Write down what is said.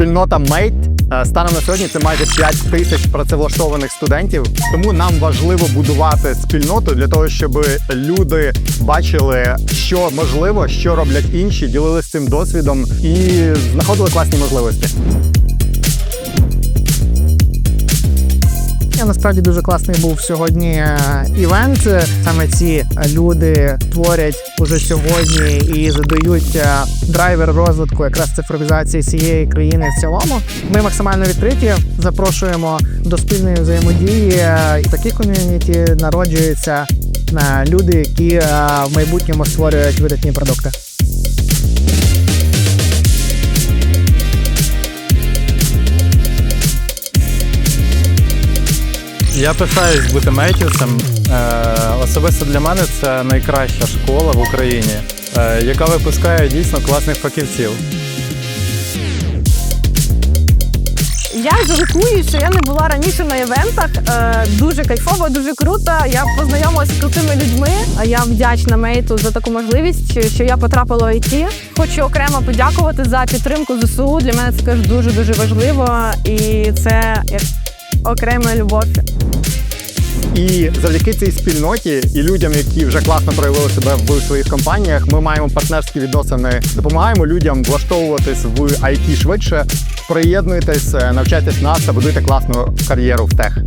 Спільнота Mate е, станом на сьогодні це майже 5 тисяч працевлаштованих студентів. Тому нам важливо будувати спільноту для того, щоб люди бачили, що можливо, що роблять інші, ділилися цим досвідом і знаходили класні можливості. Я насправді дуже класний був сьогодні е, івент. Саме ці люди творять уже сьогодні і задають е, драйвер розвитку якраз цифровізації цієї країни в цілому. Ми максимально відкриті, запрошуємо до спільної взаємодії. е, такі ком'юніті народжуються е, люди, які в майбутньому створюють видатні продукти. Я пишаюсь бути мейтівцем. Е, особисто для мене це найкраща школа в Україні, е, яка випускає дійсно класних фахівців. Я жалкую, що я не була раніше на івентах. Е, дуже кайфово, дуже круто. Я познайомилася з крутими людьми. А Я вдячна Мейту за таку можливість, що- я потрапила в ІТ. Хочу окремо подякувати за підтримку ЗСУ. Для мене це дуже дуже важливо, і це як окрема любов. І завдяки цій спільноті і людям, які вже класно проявили себе в своїх компаніях, ми маємо партнерські відносини, допомагаємо людям влаштовуватись в IT швидше. Приєднуйтесь, навчайтесь нас та будуйте класну кар'єру в тех.